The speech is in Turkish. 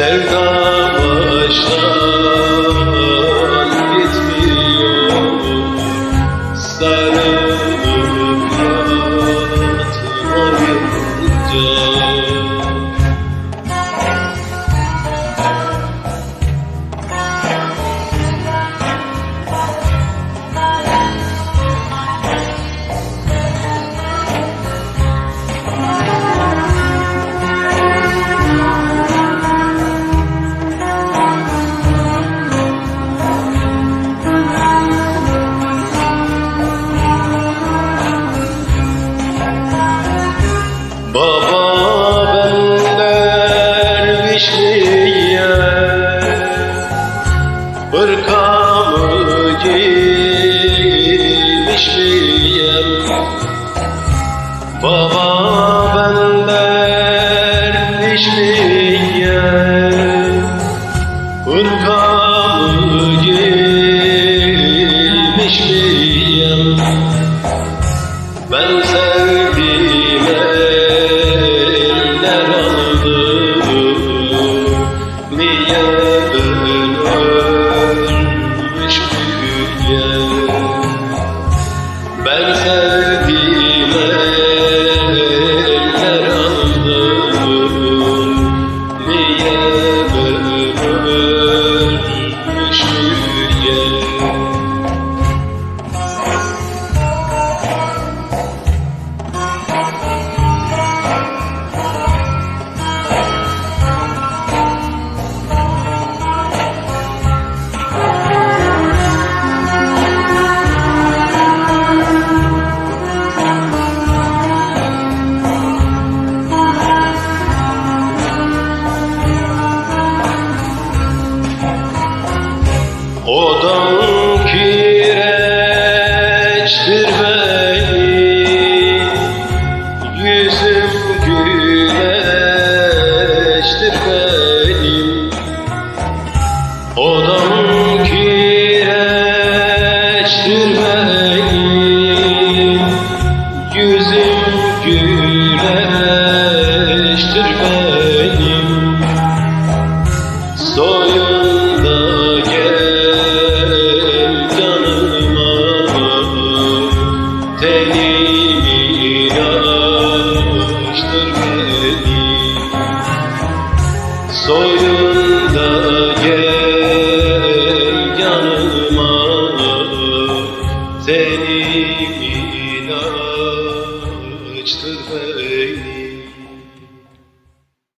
sevda başlar Baba benden işliye Hırkamı giymiş miyim Ben sen Odam kireçtir benim Yüzüm güneştir benim Odam kireçtir benim Yüzüm güneştir benim Soyunda gel yanıma. Tenimi açtır beni